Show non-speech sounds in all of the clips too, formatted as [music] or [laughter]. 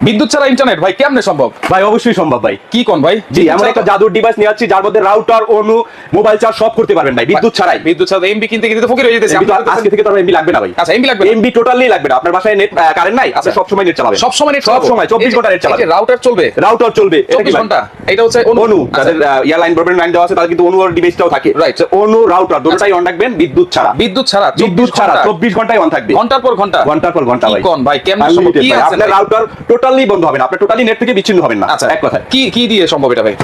বিদ্যুৎ ছাড়া ইন্টারনেট ভাই কেমনে সম্ভব? ভাই অবশ্যই সম্ভব ভাই। কি কোন ভাই? জি এমন একটা জাদুর ডিভাইস নিয়ে যাচ্ছি যার মধ্যে রাউটার অনু মোবাইল চার্জ সব করতে পারবেন ভাই বিদ্যুৎ ছাড়াই। বিদ্যুৎ ছাড়া এমবি কিনতে কিনতে তো ফকির হয়ে যেতেছে। আজকে থেকে তো এমবি লাগবে না ভাই। আচ্ছা এমবি লাগবে এমবি টোটালি লাগবে না। আপনার বাসায় নেট কারেন্ট নাই আপনি সব সময় নেট চালাবেন। সব সময় নেট সব সময় 24 ঘণ্টা নেট চালাবেন। রাউটার চলবে। রাউটার চলবে এটা কি 24 ঘণ্টা। এটা হচ্ছে অনু আচ্ছা, যাদের এয়ারলাইন ব্রডব্যান্ড লাইন দেওয়া আছে তাদের কিন্তু অনু আর ডিভাইসটাও থাকে. So, অনু রাউটার দুটোটাই অন রাখবেন বিদ্যুৎ ছাড়া। বিদ্যুৎ ছাড়া বিদ্যুৎ 24 ছাড়া ঘণ্টা। 24 ঘন্টায় অন থাকবে। ঘণ্টার পর ঘণ্টা। ঘণ্টার পর ঘণ্টা কি ভাই কোন ভাই কেমনে সম্ভব? কি আছে আপনার রাউটার টোটালি বন্ধ হবে না। আপনি টোটালি নেট থেকে বিচ্ছিন্ন হবেন না। আচ্ছা এক কথা কি কি দিয়ে সম্ভব এটা ভাই?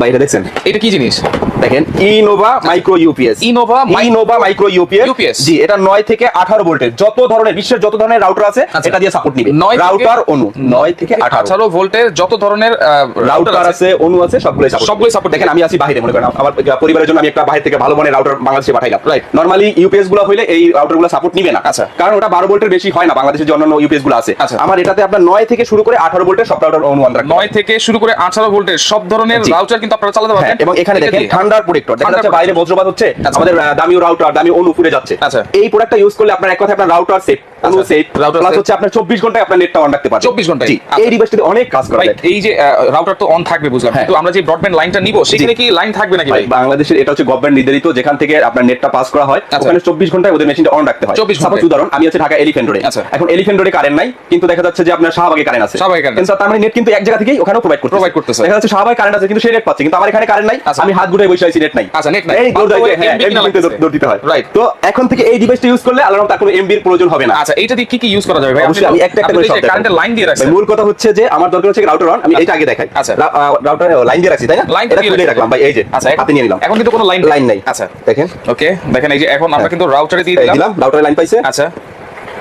ভাই এটা দেখছেন? এটা কি জিনিস? দেখেন Innova micro UPS mi- Innova micro UPS জি এটা 9 থেকে 18 ভোল্টের যত ধরনের বিশ্বের যত ধরনের রাউটার আছে আচ্ছা। এটা দিয়ে সাপোর্ট নিবে রাউটার অনু 9 থেকে 18 18 ভোল্টের যত ধরনের রাউটার আছে অনু আছে সবগুলোই সাপোর্ট সবগুলোই support দেখেন আমি আছি বাইরে মনে করেন আমার পরিবারের জন্য আমি একটা বাইরে থেকে ভালো মানের রাউটার বাংলাদেশে পাঠাইলাম Right. নরমালি ইউপিএসগুলো হইলে এই রাউটারগুলো সাপোর্ট নিবে না আচ্ছা। কারণ ওটা 12 ভোল্টের বেশি হয় না বাংলাদেশের যে অন্যান্য ইউপিএসগুলো আছে আচ্ছা। আমার এটাতে আপনার 9 থেকে শুরু করে 18 ভোল্টের সব রাউটার অনু অন রাখতে নয় থেকে শুরু করে আঠারো ভোল্টের সব ধরনের। রাউটার কিন্তু আপনারা চালাতে হ্যাঁ, পারবেন এবং এখানে দেখেন। ঠান্ডার প্রোটেক্টর দেখা যাচ্ছে বাইরে বজ্রপাত হচ্ছে আচ্ছা। আমাদের দামি রাউটার দামি অনু পুড়ে যাচ্ছে আচ্ছা। এই প্রোডাক্টটা ইউজ করলে আপনার এক কথা আপনার রাউটার সেফ অনু আচ্ছা। সেফ প্লাস হচ্ছে আপনার 24 ঘন্টায় আপনার নেটটা অন রাখতে পারবেন 24 ঘন্টায়? আচ্ছা। এই ডিভাইসটাতে অনেক কাজ করা এই যে রাউটার তো অন থাকবে বুঝলাম হ্যাঁ। কিন্তু আমরা যে ব্রডব্যান্ড লাইনটা নিব সেখানে কি লাইন থাকবে নাকি ভাই বাংলাদেশের এটা হচ্ছে গভর্নমেন্ট নির্ধারিত যেখান থেকে আপনার নেটটা পাস করা হয় আচ্ছা। ওখানে 24 ঘন্টায় ওদের মেশিনটা অন রাখতে হয় 24 সাপোজ ঘন্টায়। উদাহরণ আমি আছি ঢাকা এলিফ্যান্ট রোডে আচ্ছা। এখন এলিফ্যান্ট রোডে কারেন্ট নাই কিন্তু দেখা যাচ্ছে যে আপনার শাহবাগে কারেন্ট আছে শাহবাগে কিন্তু তার মানে নেট কিন্তু এক জায়গা থেকেই ওখানেও প্রোভাইড করতে Provide করতেছে। দেখা যাচ্ছে শাহবাগে কারেন্ট আছে কিন্তু সেই নেট পাচ্ছে কিন্তু আমার এখানে কারেন্ট নাই আচ্ছা। আমি হাত ঘুরে বসে নেট নাই। আচ্ছা, net নাই। এই দৌড় দিতে- হ্যাঁ. তো এখন থেকে এই ডিভাইসটা ইউজ করলে আলাদা তার কোনো এমবির প্রয়োজন হবে না। আচ্ছা এইটা দিয়ে কি কি ইউজ করা যাবে ভাই? অবশ্যই আমি একটা একটা করে সব কারেন্টের লাইন দিয়ে ভাই, রাখছেন মূল কথা হচ্ছে যে আমার দরকার হচ্ছে রাউটার অন আমি এটা আগে দেখাই। আচ্ছা। রাউটার লাইন দিয়ে রাখছি তাই না? লাইন দিয়ে রাখলাম ভাই এই যে আচ্ছা হাতে নিয়ে নিলাম। এখন কিন্তু কোনো লাইন লাইন নাই। আচ্ছা। দেখেন। ওকে দেখেন এই যে এখন আমরা হ্যাঁ। কিন্তু রাউটারে দিয়ে দিলাম। রাউটার লাইন পাইছে। আচ্ছা।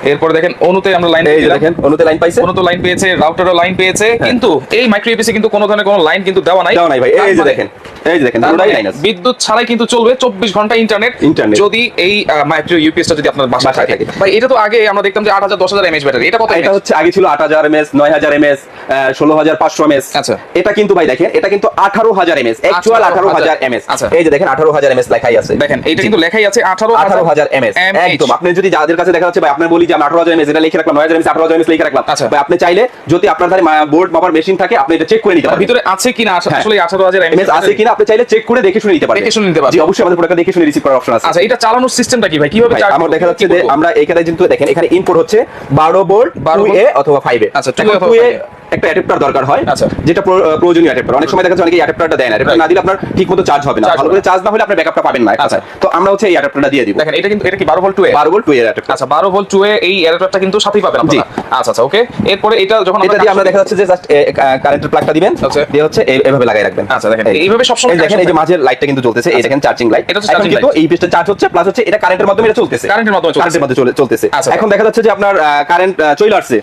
এরপর দেখেন অনুতে আমরা লাইন দেখেন অনুতে লাইন পাইছে। কোনো তো লাইন পেয়েছে রাউটারও লাইন পেয়েছে। হ্যাঁ। কিন্তু এই মাইক্রো ইউপিএসে কিন্তু কোনো ধরনের কোনো লাইন কিন্তু দেওয়া নাই। দেওয়া নাই ভাই। এই যে মানে- দেখেন। এই দেখেন মানে লাইন আছে বিদ্যুৎ ছাড়াই কিন্তু চলবে চব্বিশ ঘণ্টা ইন্টারনেট Internet। যদি এই মাইক্রো ইউপিএসটা যদি আপনার বাসায় থাকে। ভাই এটা তো আগে আমরা দেখতাম যে আট হাজার দশ ব্যাটারি এটা কত এটা হচ্ছে আগে ছিল আট হাজার এমএস নয় হাজার এমএস ষোলো হাজার পাঁচশো এমএস আচ্ছা। এটা কিন্তু ভাই দেখেন এটা কিন্তু আঠারো হাজার এমএস অ্যাকচুয়াল আঠারো হাজার এমএস আচ্ছা। এই যে দেখেন আঠারো হাজার এমএস লেখাই আছে দেখেন এটা কিন্তু লেখাই আছে আঠারো আঠারো হাজার এমএস একদম আপনি যদি যাদের কাছে দেখা যাচ্ছে ভাই আপনার বলি যে আমি আঠারো হাজার এমএস এটা লিখে রাখলাম নয় হাজার এমএস আঠারো হাজার এমএস লিখে রাখলাম আচ্ছা। ভাই আপনি চাইলে যদি আপনার ধারে বোর্ড মাপার মেশিন থাকে আপনি এটা চেক করে নিতে পারবেন ভিতরে আছে কিনা হ্যাঁ। আসলে আঠারো হাজার এমএস আছে কিনা আপনি চাইলে চেক করে দেখে শুনে নিতে পারেন দেখে শুনে নিতে পারেন জি অবশ্যই আমাদের প্রোডাক্ট দেখে শুনে রিসিভ করার অপশন আছে। আচ্ছা এটা চালানোর সিস্টেমটা কি ভাই? কীভাবে আমার দেখা যাচ্ছে যে আমরা এখানে কিন্তু দেখেন এখানে ইনপুট হচ্ছে বারো বোল্ট 12 বারো? এ অথবা ফাইভ এ আচ্ছা, 2A এখন অথবা 2A 5A একটা অ্যাডাপ্টার দরকার হয় আচ্ছা। যেটা প্র- প্রয়োজনীয় অ্যাডাপ্টার অনেক সময় দেখা যাচ্ছে অনেকে অ্যাডাপ্টারটা দেয় না। অ্যাডাপ্টার না দিলে আপনার ঠিক মতো চার্জ হবে না। ভালো করে চার্জ না। হলে আপনি ব্যাকআপটা পাবেন না আচ্ছা। তো আমরা হচ্ছে এই অ্যাডাপ্টারটা দিয়ে দিব। দেখেন এটা কিন্তু এটা কি বারো ভোল্ট টু বারো বোল্ট টু এর অ্যাডাপ্টার আচ্ছা বারো ভোল্ট টু এই অ্যাডাপ্টারটা কিন্তু সাথেই পাবেন আপনারা। আচ্ছা আচ্ছা ওকে এরপরে এটা যখন এটা দিয়ে আমরা দেখা যাচ্ছে যে জাস্ট কারেন্টের প্লাগটা দিবেন। আচ্ছা। দিয়ে হচ্ছে এইভাবে লাগাই রাখবেন। আচ্ছা, দেখেন, এইভাবে সবসময় এই দেখেন এই যে মাঝের লাইটটা কিন্তু চলতেছে এই আচ্ছা। দেখেন চার্জিং লাইট এটা charging কিন্তু এই পিসটা চার্জ হচ্ছে প্লাস হচ্ছে এটা কারেন্টের মাধ্যমে এটা চলতেছে কারেন্টের মাধ্যমে চলতেছে। কারেন্টের মধ্যে চলে- চলতেছে। এখন দেখা যাচ্ছে যে আপনার কারেন্ট চলে আসছে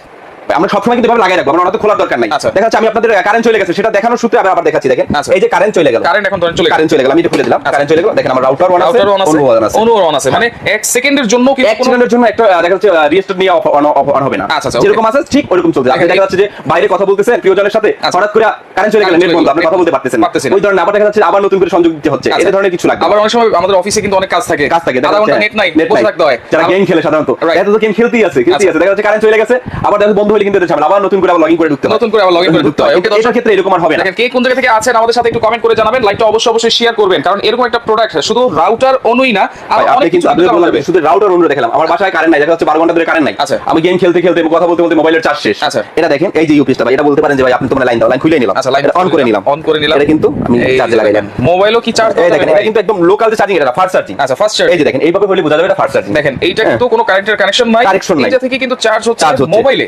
আমরা সবসময় কিন্তু এভাবে লাগাই রাখব আমরা খোলার দরকার নাই। আচ্ছা। দেখা যাচ্ছে আমি আপনাদের কারেন্ট চলে গেছে সেটা দেখানোর সূত্রে আবার আবার দেখাচ্ছি দেখেন। আচ্ছা। এই যে কারেন্ট চলে গেল। কারেন্ট এখন ধরেন চলে কারেন্ট চলে গেল আমি এটা খুলে দিলাম। কারেন্ট চলে গেল দেখেন আমার রাউটার আছে অন আছে অনু on আছে। অনু on আছে। মানে এক সেকেন্ডের জন্য কি এক সেকেন্ডের জন্য একটা দেখা যাচ্ছে রিস্টার্ট নিয়ে অফ অন অন হবে না। আচ্ছা, আচ্ছা. যেরকম আছে ঠিক ওরকম চলছে। আপনি দেখা যাচ্ছে যে বাইরে কথা বলতেছেন প্রিয়জনের সাথে আচ্ছা। হঠাৎ করে কারেন্ট চলে গেল নেট বন্ধ আপনি কথা বলতে পারতেছেন না। ওই ধরনের আবার দেখা যাচ্ছে আবার নতুন করে সংযোগ দিতে হচ্ছে। আচ্ছা। এই ধরনের কিছু লাগবে আবার অনেক সময় আমাদের অফিসে কিন্তু অনেক কাজ থাকে। কাজ থাকে দেখা যাচ্ছে। নেট নাই net বসে। থাকতে হয়। যারা গেম খেলে সাধারণত। এত তো গেম খেলতেই আছে খেলতেই আচ্ছা। আছে। দেখা যাচ্ছে কারেন্ট চলে গেছে আবার দেখা বন্ধ হলে কিন্তু ঝামেলা। আবার নতুন করে আবার লগইন করে ঢুকতে হয়। নতুন করে আবার login করে ঢুকতে হয়। এটার ক্ষেত্রে এরকম আর হবে না। কে কোন জায়গা থেকে আছেন আমাদের সাথে একটু কমেন্ট করে জানাবেন। অবশ্যই অবশ্যই শেয়ার করবেন। কারণ এরকম একটা প্রোডাক্ট শুধু রাউটার অনুই না আর অনেক কিছু আপনি। শুধু রাউটার দেখালাম। আমার বাসায় কারেন্ট নাই দেখা যাচ্ছে বারো ঘণ্টা ধরে কারেন্ট নাই। আচ্ছা। আমি গেম খেলতে খেলতে কথা বলতে বলতে মোবাইলের চার্জ শেষ। আচ্ছা। এটা দেখেন এই যে ইউপিএসটা ভাই এটা বলতে পারেন যে ভাই আপনি তোমার লাইন দাও লাইন খুলে নিলাম। আচ্ছা লাইন অন করে নিলাম। অন করে নিলাম। এটা কিন্তু আমি চার্জে লাগাইলাম মোবাইলও কি চার্জ এই দেখেন এটা কিন্তু একদম লোকাল যে চার্জিং এটা ফাস্ট চার্জিং আচ্ছা ফার্স্ট চার্জ এই যে দেখেন এইভাবে হলে বোঝা যাবে এটা ফাস্ট চার্জিং দেখেন এইটা কিন্তু কোনো কারেন্টের কানেকশন নাই। নাই। এইটা থেকে কিন্তু চার্জ হচ্ছে হচ্ছে,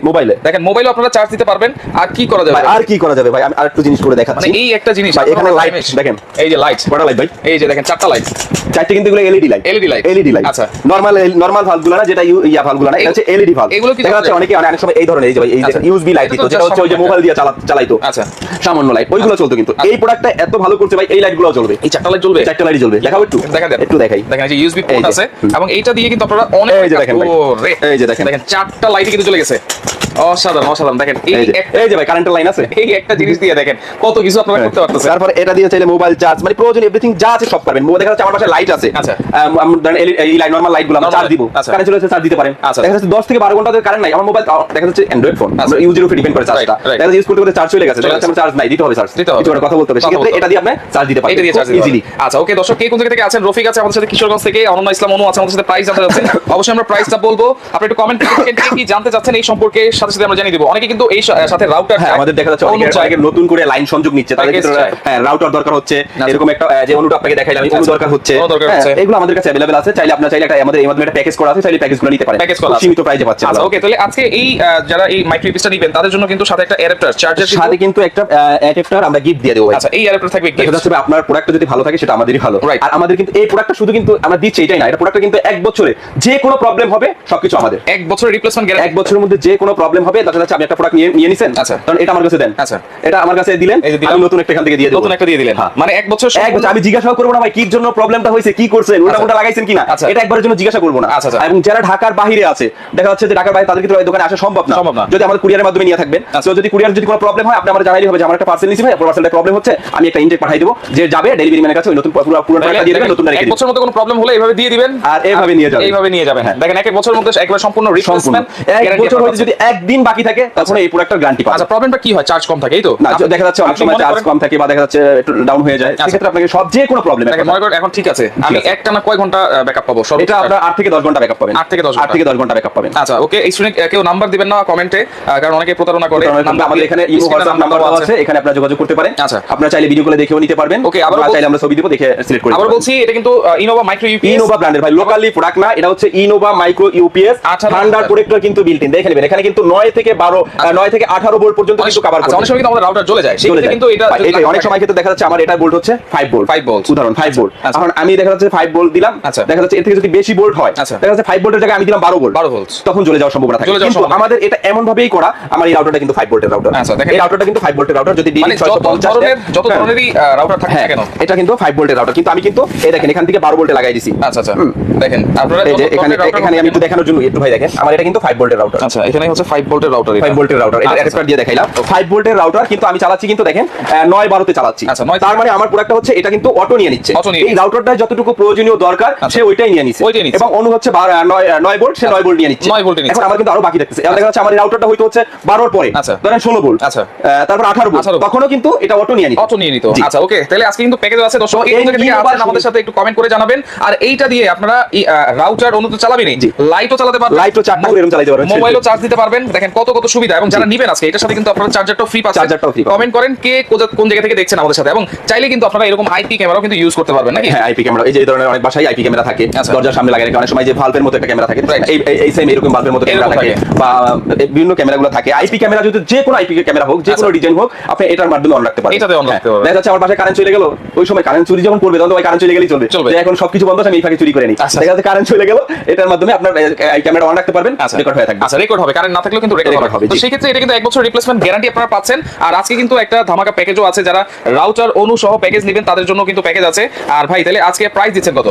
মোবাইলে মোবাইলে। দেখেন মোবাইলে আপনারা চার্জ দিতে পারবেন। আর কি করা যাবে? আর কি করা যাবে ভাই? আমি আরেকটু জিনিস করে মানে দেখাচ্ছি এই একটা জিনিস ভাই, এখানে time- দেখেন। এই যে লাইট কটা লাইট ভাই। এই যে দেখেন চারটা লাইট চারটে কিন্তু এগুলো LED light LED light। LED light আচ্ছা। নরমাল নরমাল ভালভগুলো না যেটা ইয়া ভালভগুলো না এটা হচ্ছে এলইডি ভালভ এগুলো কি দেখা যাচ্ছে অনেকে অনেক সময় এই ধরনের এই যে ভাই এই যে আচ্ছা। ইউএসবি লাইট এটা দিত যেটা হচ্ছে ওই যে মোবাইল দিয়ে চালা- চালাইতো। আচ্ছা। সামান্য লাইট ওইগুলো চলতো কিন্তু। এই প্রোডাক্টটা এত ভালো করছে ভাই এই লাইটগুলো চলবে। এই চারটা লাইট চলবে? চারটা লাইট জ্বলবে দেখাবো একটু। দেখা দেন একটু দেখাই। দেখেন এই যে ইউএসবি পোর্ট আছে এবং এইটা দিয়ে কিন্তু আপনারা অনেক এই যে দেখেন এই যে দেখেন। দেখেন চারটা লাইট কিন্তু চলে গেছে। অসাধারণ অসাধারণ। দেখেন এই যে ভাই কারেন্টের লাইন আছে। এই একটা জিনিস দিয়ে দেখেন কত কিছু আপনারা করতে পারতেছেন। তারপর এটা দিয়ে চাইলে মোবাইল চার্জ মানে প্রয়োজন এভরিথিং যা আছে সব পারবেন মোবাইল দেখা যাচ্ছে আমার পাশে লাইট আছে। আচ্ছা। এই- লাইট নরমাল লাইটগুলো আমরা চার্জ দিব। আচ্ছা। কারেন্ট চলে যাচ্ছে চার্জ দিতে পারেন। আচ্ছা। দেখা যাচ্ছে 10 থেকে 12 ঘণ্টা কারেন্ট নাই। আমার মোবাইল দেখা যাচ্ছে অ্যান্ড্রয়েড ফোন আচ্ছা। ইউজের উপর ডিপেন্ড করে চার্জটা. দেখা যাচ্ছে ইউজ করতে করতে চার্জ চলে গেছে। দেখা যাচ্ছে চার্জ নাই দিতে হবে চার্জ। কিছু কথা বলতে হবে। সেক্ষেত্রে এটা দিয়ে আপনি চার্জ দিতে পারেন এটা দিয়ে চার্জ ইজিলি আচ্ছা ওকে দর্শক কে কোন জায়গা থেকে আছেন? রফিক আছে আমাদের সাথে কিশোরগঞ্জ থেকে। অনন্য ইসলাম অনু আছে আমাদের সাথে। প্রাইস জানতে যাচ্ছেন [laughs] অবশ্যই আমরা প্রাইসটা বলব। আপনি একটু কমেন্ট করে কি জানতে চাচ্ছেন এই সম্পর্কে। সাথে সাথে আমরা জানিয়ে দেবো অনেকে কিন্তু এই সা- সাথে রাউটার হ্যাঁ আমাদের দেখা যাচ্ছে অনেকে অনেকে নতুন করে লাইন সংযোগ নিচ্ছে তাদের Package ক্ষেত্রে চায়। হ্যাঁ রাউটার দরকার হচ্ছে আচ্ছা। এরকম একটা আহ, যে অনুটা আপনাকে দেখাইলাম এই অনু আচ্ছা। দরকার হচ্ছে অনু দরকার হ্যাঁ, হচ্ছে। এগুলো আমাদের কাছে अवेलेबल আছে চাইলে আপনারা চাইলে একটা আমাদের এই মাধ্যমে একটা প্যাকেজ করা আছে চাইলে প্যাকেজগুলো নিতে পারেন প্যাকেজ করা খুব আছে। সীমিত প্রাইসে পাচ্ছেন আচ্ছা ওকে তাহলে আজকে এই আহ, যারা এই মাইক্রো ইপিসটা নেবেন তাদের জন্য কিন্তু সাথে একটা অ্যাডাপ্টার চার্জার সাথে কিন্তু একটা অ্যাডাপ্টার আমরা গিফট দিয়ে দেবো ভাই আচ্ছা এই অ্যাডাপ্টার থাকবে দেখা gift। যাচ্ছে ভাই, আপনার প্রোডাক্টটা যদি ভালো থাকে সেটা আমাদেরই ভালো Right. আর আমাদের কিন্তু এই প্রোডাক্টটা শুধু কিন্তু আমরা দিচ্ছি এটাই না এটা প্রোডাক্টটা কিন্তু এক বছরে যে কোনো প্রবলেম হবে সবকিছু আমাদের এক বছরের রিপ্লেসমেন্ট এক গ্যারান্টি বছরের মধ্যে যে কোনো প্রবলেম হবে দেখা যাচ্ছে আপনি একটা প্রোডাক্ট নিয়ে নিয়ে নিছেন আচ্ছা। কারণ এটা আমার কাছে দেন আচ্ছা। এটা আমার কাছে দিলেন। আমি নতুন একটা এখান থেকে দিয়ে দেবো নতুন একটা দিয়ে দিলেন হ্যাঁ। মানে এক বছর এক বছর আমি জিজ্ঞাসা করব না ভাই কি জন্য প্রবলেমটা হয়েছে কি করছেন ওটা আচ্ছা। ওটা লাগাইছেন কিনা আচ্ছা। এটা একবারের জন্য জিজ্ঞাসা করব না আচ্ছা, আচ্ছা। এবং যারা ঢাকার বাইরে আছে দেখা যাচ্ছে যে ঢাকার বাইরে তাদের কিন্তু দোকানে আসা সম্ভব না সম্ভব না। যদি আমাদের কুরিয়ারের মাধ্যমে নিয়ে থাকবেন। তো যদি কুরিয়ার যদি কোনো প্রবলেম হয় আপনি আমার জানাইলে হবে যে আমার একটা পার্সেল নিছি ভাই পার্সেলটা প্রবলেম হচ্ছে আমি একটা ইনটেক পাঠিয়ে দেবো যে যাবে ডেলিভারি ম্যানের কাছে ওই নতুন পুরো পুরো টাকা দিয়ে দেবেন নতুন এক রেখে দিবেন বছরের মধ্যে কোনো প্রবলেম হলে এইভাবে দিয়ে দিবেন আর এইভাবে নিয়ে যাবেন। এইভাবে নিয়ে যাবেন হ্যাঁ। দেখেন এক এক বছরের মধ্যে একবার সম্পূর্ণ রিপ্লেসমেন্ট এক বছর হইতে যদি একদিন বাকি থাকে তখন এই প্রোডাক্টের গ্যারান্টি পাবেন আচ্ছা প্রবলেমটা কি হয়? চার্জ কম থাকে এই তো? না দেখা যাচ্ছে অনেক সময় চার্জ কম থাকে বা দেখা যাচ্ছে একটু ডাউন হয়ে যায় আচ্ছা। সেক্ষেত্রে আপনাকে সব যে কোনো প্রবলেম মনে করেন এখন ঠিক আছে আমি। একটা না কয় ঘণ্টা ব্যাকআপ পাবো? সব এটা আপনার আট থেকে দশ ঘণ্টা ব্যাকআপ পাবেন। আট থেকে দশ আট থেকে দশ ঘণ্টা ব্যাকআপ পাবেন। আচ্ছা ওকে এই স্টুডেন্ট কেউ নাম্বার দিবেন না কমেন্টে কারণ অনেকে প্রতারণা করে আমাদের এখানে ইমো এ হোয়াটসঅ্যাপ নাম্বার দেওয়া আছে এখানে আপনারা যোগাযোগ করতে পারেন। আচ্ছা। আপনারা চাইলে ভিডিও কলে দেখেও নিতে পারবেন। ওকে আবার চাইলে আমরা ছবি দিব দেখে সিলেক্ট করে আবার বলছি এটা কিন্তু ইনোভা মাইক্রো ইউপিএস ইনোভা ব্র্যান্ডের ভাই লোকালি প্রোডাক্ট না এটা হচ্ছে ইনোভা মাইক্রো ইউপিএস 18 ঠান্ডার প্রোটেক্টর কিন্তু বিল্ট ইন দেখে নেবেন এখানে কিন্তু 9 থেকে 12 9 থেকে 18 ভোল্ট পর্যন্ত কিন্তু কভার আচ্ছা অনেক সময় কিন্তু আমাদের রাউটার জ্বলে যায় সেক্ষেত্রে। কিন্তু এটা এটাই, অনেক সময় ক্ষেত্রে দেখা যাচ্ছে আমার এটা ভোল্ট হচ্ছে 5 ভোল্ট 5 volt। উদাহরণ 5 ভোল্ট আচ্ছা। এখন আমি দেখা যাচ্ছে 5 ভোল্ট দিলাম আচ্ছা। দেখা যাচ্ছে এর থেকে যদি বেশি ভোল্ট হয় আচ্ছা। দেখা যাচ্ছে 5 ভোল্টের জায়গায় আমি দিলাম 12 ভোল্ট 12 volts। তখন জ্বলে যাওয়ার সম্ভাবনা থাকে কিন্তু আমাদের এটা এমন ভাবেই করা আমার এই রাউটারটা কিন্তু 5 ভোল্টের রাউটার আচ্ছা, দেখেন- এই রাউটারটা কিন্তু 5 ভোল্টের রাউটার যদি মানে যত হ্যাঁ। ধরনেরই রাউটার থাকে হ্যাঁ কেন এটা কিন্তু 5 ভোল্টের রাউটার কিন্তু আমি কিন্তু এই দেখেন এখান থেকে 12 ভোল্টে লাগাই দিছি আচ্ছা আচ্ছা দেখেন আপনারা এখানে এখানে আমি একটু দেখানোর জন্য একটু ভাই দেখেন আমার এটা কিন্তু 5 বোল্টের রাউটার আচ্ছা এখানে হচ্ছে 5 ভোল্টের রাউটার 5 ভোল্টের রাউটার এটা আচ্ছা, অ্যাডাপ্টার দিয়ে দেখাইলাম। 5 ভোল্টের রাউটার কিন্তু আমি চালাচ্ছি কিন্তু দেখেন 9 12 তে চালাচ্ছি। আচ্ছা, তার মানে আমার প্রোডাক্টটা হচ্ছে এটা কিন্তু অটো নিয়ে নিচ্ছে। এই রাউটারটা যতটুকু প্রয়োজনীয় দরকার আচ্ছা। সে ওইটাই নিয়ে নিচ্ছে। এবং অনু হচ্ছে 9 ভোল্ট সে 9 ভোল্ট নিয়ে নিচ্ছে। 9 ভোল্টে। এখন আমার কিন্তু আরও বাকি থাকতেছে। এখন দেখা যাচ্ছে আমার রাউটারটা হয়তো হচ্ছে 12 এর পরে। আচ্ছা। ধরেন 16 ভোল্ট আচ্ছা। তারপর 18 ভোল্ট তখনও কিন্তু এটা অটো নিয়ে নিচ্ছে। অটো নিয়ে নিত। আচ্ছা ওকে তাহলে আজকে কিন্তু প্যাকেজ আছে। দর্শক এই থেকে আছেন আমাদের সাথে একটু কমেন্ট করে জানাবেন। আর এইটা দিয়ে আপনারা রাউটার অনুত চালাবেনই। জি। লাইটও চালাতে পারবেন। লাইটও চারটা করে এরকম চালাতে পারবেন। মোবাইলও চার্জ দিতে পারবেন। দেখেন কত কত সুবিধা এবং যারা নিবেন আজকে এটার সাথে কিন্তু আপনারা চার্জারটাও ফ্রি পাচ্ছেন। চার্জারটাও পাবেন। কমেন্ট করেন কে কোন জায়গা থেকে দেখছেন আমাদের সাথে। এবং চাইলে কিন্তু আপনারা এরকম আইপি ক্যামেরাও কিন্তু ইউজ করতে পারবেন নাকি? হ্যাঁ আইপি ক্যামেরা এই যে এই ধরনের অনেক বাসায় আইপি ক্যামেরা থাকে আচ্ছা। দরজার সামনে রাখে। অনেক সময় যে ভালভের মতো একটা ক্যামেরা থাকে। এই এই- এই সেম এরকম ভালভের মতো ক্যামেরা থাকে। বা বিভিন্ন ক্যামেরাগুলো থাকে। আইপি ক্যামেরা যদি যে কোনো আইপি ক্যামেরা হোক যে কোনো আচ্ছা। ডিজাইন হোক আপনি এটার মাধ্যমে অন রাখতে পারেন এটাতে রাখতে হ্যাঁ। পারবেন। দেখা যাচ্ছে আমার পাশে কারেন্ট চলে গেল। ওই সময় কারেন্ট চুরি যখন করবে তখন ওই কারেন্ট চলে গেলেই চলবে। যে এখন সবকিছু বন্ধ আছে আমি এই ফাঁকে চুরি করে নিই। আচ্ছা। দেখা যাচ্ছে কারেন্ট চলে গেল। এটার মাধ্যমে আপনার ক্যামেরা অন রাখতে পারবেন। আচ্ছা। রেকর্ড হয়ে থাকবে। আচ্ছা রেকর্ড হবে। কারেন্ট না থাকলেও কিন্তু রেকর্ড Record হবে। তো সেই ক্ষেত্রে এটা কিন্তু এক বছর রিপ্লেসমেন্ট গ্যারান্টি আপনারা পাচ্ছেন। আর আজকে কিন্তু একটা ধামাকা প্যাকেজও আছে যারা রাউটার অনু সহ প্যাকেজ নেবেন তাদের জন্য কিন্তু প্যাকেজ আছে। আর ভাই তাহলে আজকে প্রাইস দিচ্ছেন কত?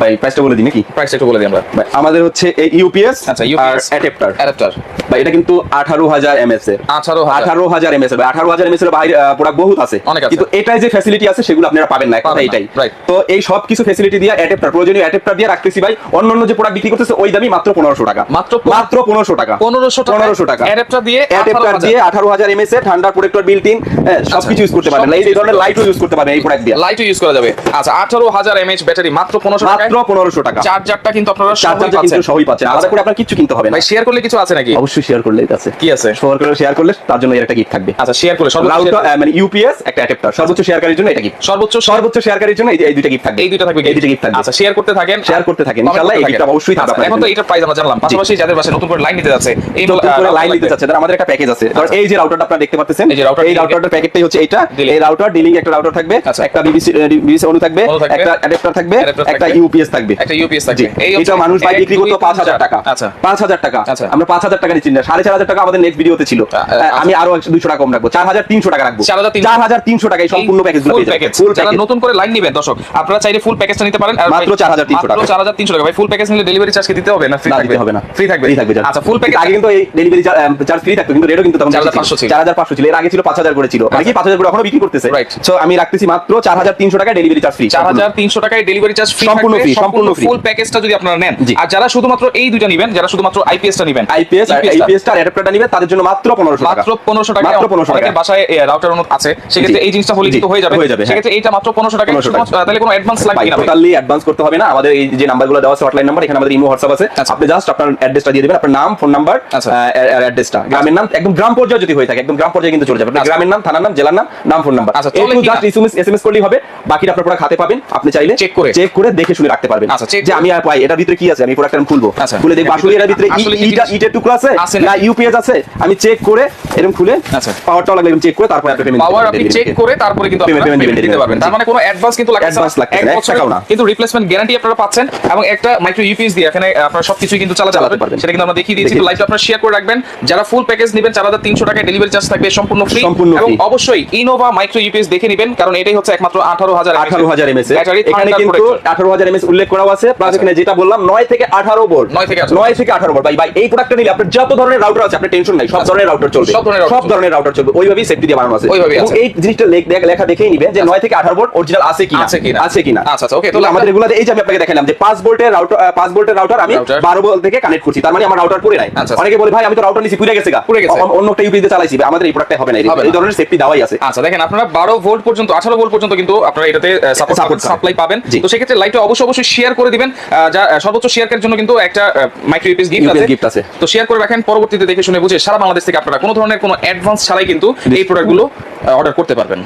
ভাই প্রাইসটা বলে দিই নাকি? প্রাইসটা একটু বলে দিই আমরা। ভাই, আমাদের হচ্ছে এই ইউপিএস আচ্ছা ইউপিএস অ্যাডাপ্টার অ্যাডাপ্টার ভাই এটা কিন্তু আঠারো হাজার এমএস এর। 18000 আঠারো হাজার এমএস এর। আঠারো হাজার এমএস এর বাইরে প্রোডাক্ট বহুত আছে। কিন্তু এটাই যে ফ্যাসিলিটি আছে সেগুলো আপনারা পাবেন না একটা এটাই। তো এই সব কিছু ফ্যাসিলিটি দিয়ে অ্যাডাপ্টার প্রয়োজনীয় অ্যাডাপ্টার দিয়ে রাখতেছি ভাই। অন্যান্য যে প্রোডাক্ট বিক্রি করতেছে ওই দামই মাত্র পনেরোশো টাকা। মাত্র মাত্র পনেরোশো টাকা। 1500 টাকা। পনেরোশো টাকা। অ্যাডাপ্টার দিয়ে অ্যাডাপ্টার দিয়ে আঠারো হাজার এমএস এর ঠান্ডা প্রোটেক্টর বিল্ট ইন সবকিছু ইউজ করতে পারবেন। এই ধরনের লাইটও ইউজ করতে পারবেন এই প্রোডাক্ট দিয়ে। লাইটও ইউজ করা যাবে। আচ্ছা আঠারো হাজার এমএইচ ব্যাটারি মাত্র পনেরোশো টাকায়? মাত্র পনেরোশো টাকা। চার্জারটা কিন্তু আপনারা কিন্তু পাচ্ছেন। সবই পাচ্ছেন। আলাদা আচ্ছা। করে আপনার কিছু কিনতে হবে না। ভাই শেয়ার করলে কিছু আছে নাকি? অবশ্যই শেয়ার করলে আছে। কি আছে? শেয়ার করলে শেয়ার করলে তার জন্য এর একটা গিফট থাকবে। আচ্ছা শেয়ার করলে সর্বোচ্চ মানে ইউপিএস একটা অ্যাডাপ্টার সর্বোচ্চ শেয়ারকারীর জন্য এটা গিফট সর্বোচ্চ সর্বোচ্চ শেয়ারকারীর জন্য এই দুইটা গিফট থাকবে। এই দুইটা থাকবে এই দুইটা গিফট থাকবে। আচ্ছা শেয়ার করতে থাকেন। শেয়ার করতে থাকেন। ইনশাআল্লাহ এই গিফটটা অবশ্যই থাকবে আচ্ছা, এখন তো। এটার প্রাইস আমরা জানলাম। পাশাপাশি যাদের পাশে নতুন করে লাইন নিতে যাচ্ছে এই করে লাইন নিতে চাচ্ছেন ধর আমাদের একটা প্যাকেজ আছে। ধর আচ্ছা। এই যে রাউটারটা আপনারা দেখতে পাচ্ছেন এই যে router এই রাউটারটার প্যাকেটটাই হচ্ছে D-Link। এই রাউটার ডিলিং একটা রাউটার থাকবে আচ্ছা। একটা বিবিসি বিবিসি অনু থাকবে একটা অ্যাডাপ্টার থাকবে একটা ইউপিএস থাকবে। একটা ইউপিএস থাকবে। এটা মানুষ ভাই বিক্রি করতো তিন, পাঁচ হাজার চার। টাকা। আচ্ছা। পাঁচ হাজার টাকা। আচ্ছা। আমরা পাঁচ হাজার টাকা নিচ্ছি না সাড়ে চার হাজার টাকা আমাদের নেক্সট ভিডিওতে ছিল। আমি আরও দুইশো টাকা কম রাখব। চার হাজার তিনশো টাকা রাখব। 4,300 চার হাজার তিনশো টাকা এই সম্পূর্ণ package full package full package নতুন করে লাইন নেবেন দর্শক আপনারা চাইলে ফুল প্যাকেজটা নিতে পারেন। আর মাত্র ভাই, 4,300 টাকা। মাত্র 4,300 টাকা। ভাই ফুল প্যাকেজ নিলে ডেলিভারি চার্জ কি দিতে হবে না ফ্রি থাকবে? হবে না। ফ্রি থাকবে। Free থাকবে আচ্ছা ফুল প্যাকেজ আগে কিন্তু এই ডেলিভারি চার্জ ফ্রি থাকতো কিন্তু রেটও কিন্তু তখন 4500 ছিল। চার হাজার পাঁচশো ছিল এর আগে ছিল পাঁচ হাজার করে ছিল অনেকেই পাঁচ হাজার করে এখনও বিক্রি করতেছে. সো আমি রাখতেছি মাত্র চার হাজার তিনশো টাকা ডেলিভারি চার্জ ফ্রি চার হাজার তিনশো টাকায় ডেলিভারি চার্জ ফ্রি সম্পূর্ণ free, সম্পূর্ণ। ফুল প্যাকেজটা যদি আপনারা নেন আর যারা শুধুমাত্র এই দুইটা নেবেন যারা শুধুমাত্র আইপিএসটা নেবেন আইপিএস আর EPS টা, আইপিএস টা অ্যাডাপ্টারটা নিবে তাদের জন্য মাত্র পনেরোশো টাকা মাত্র পনেরোশো টাকা মাত্র পনেরোশো টাকা বাসায় রাউটার আছে সেক্ষেত্রে। এই জিনিসটা হলে কিন্তু হয়ে যাবে হয়ে যাবে, হ্যাঁ। সেক্ষেত্রে এইটা মাত্র পনেরোশো টাকা 1500 তাহলে কোনো অ্যাডভান্স লাগবে না? টোটালি অ্যাডভান্স করতে হবে না আমাদের এই যে নাম্বারগুলো দেওয়া আছে হটলাইন নাম্বার এখানে আমাদের ইমো হোয়াটসঅ্যাপ আছে আচ্ছা। আপনি জাস্ট আপনার অ্যাড্রেসটা দিয়ে দিবেন আপনার নাম ফোন নাম্বার আচ্ছা। অ্যাড্রেসটা। গ্রামের নাম একদম গ্রাম পর্যায়ে যদি হয়ে থাকে একদম গ্রাম পর্যায়ে কিন্তু চলে যাবে। আপনার আচ্ছা। গ্রামের নাম থানার নাম জেলার নাম নাম ফোন নাম্বার আচ্ছা, জাস্ট এসএমএস এসএমএস করলেই হবে। বাকিটা আপনার প্রোডাক্ট হাতে পাবেন। আপনি চাইলে Check করে। চেক করে দেখে শুনে রাখতে পারবেন। আচ্ছা, যে আমি পাই এটার ভিতরে কি আছে? আমি খুলবো। আচ্ছা। খুলে দেখব আসলে এটার ভিতরে ইটা ইটের টুকরো আছে? না। ইউপিএস আছে? আমি চেক করে এরকম খুলে আচ্ছা। পাওয়ারটাও লাগবে চেক করে তারপরে আপনি পেমেন্ট পাওয়ার আপনি চেক করে তারপরে কিন্তু payment payment দিতে পারবেন। তার মানে কোনো অ্যাডভান্স কিন্তু লাগছে Advance লাগতেছে না, এক টাকাও না। কিন্তু রিপ্লেসমেন্ট গ্যারান্টি আপনারা পাচ্ছেন এবং একটা মাইক্রো ইউপিএস দিয়ে এখানে আপনারা সবকিছুই কিন্তু চালাতে চালাতে পারবেন। সেটা কিন্তু আমরা দেখিয়ে দিয়েছি। লাইভটা আপনারা শেয়ার করে রাখবেন। যারা ফুল প্যাকেজ নেবেন চার হাজার তিনশো টাকায় ডেলিভারি চার্জ থাকবে সম্পূর্ণ ফ্রি সম্পূর্ণ এবং অবশ্যই ইনোভা মাইক্রো ইউপিএস দেখে নেবেন কারণ এটাই হচ্ছে একমাত্র আঠারো হাজার আঠারো হাজার এমএস এখানে কিন্তু আঠারো হাজার এমএস উল্লেখ করা আছে প্লাস এখানে যেটা বললাম নয় থেকে আঠারো বোর্ড 9 থেকে নয় থেকে আঠারো বোর্ড ভাই ভাই এই প্রোডাক্টটা নিলে আপনার যত ধরনের রাউটার আছে আপনার টেনশন নাই সব আচ্ছা। ধরনের রাউটার চলবে। সব ধরনের রাউটার চলবে। ওইভাবেই সেফটি দিয়ে বানানো আছে। ওইভাবেই আছে। এই জিনিসটা লেখ- দেখ- লেখা দেখেই নিবে যে নয় থেকে আঠারো বোর্ড অরিজিনাল আছে কিনা। আছে কিনা। আছে কিনা। আচ্ছা, আচ্ছা, okay, তাহলে আমাদের এগুলো এই যে আমি আপনাকে দেখালাম যে পাঁচ ভোল্টের রাউটার পাঁচ ভোল্টের রাউটার আমি বারো ভোল্ট থেকে কানেক্ট করছি তার মানে আমার রাউটার পুরে নাই। আচ্ছা, আচ্ছা। অনেকে বলে ভাই আমি তো রাউটার নিছি পুড়ে গেছে গা। পুড়ে গেছে। অন্য একটা ইউপি দিয়ে চালাইছি আমাদের এই প্রোডাক্টটা হবে না। এই- ধরনের সেফটি দেওয়াই আছে। আচ্ছা দেখেন আপনারা বারো ভোল্ট পর্যন্ত আঠারো ভোল্ট পর্যন্ত কিন্তু আপনারা এটাতে সাপোর্ট সাপ্লাই পাবেন। তো সেক্ষেত্রে লাইটটা অবশ্যই অবশ্যই শেয়ার করে দিবেন। যা সর্বোচ্চ শেয়ারের জন্য কিন্তু একটা মাইক্রো ইউপিএস গিফট আছে। আছে। তো শেয়ার করে রাখেন পরবর্তীতে দেখে শুনে বুঝে সারা বাংলাদেশ থেকে আপনারা কোনো ধরনের কোনো অ্যাডভান্স ছাড়াই কিন্তু এই প্রোডাক্টগুলো অর্ডার করতে পারবেন।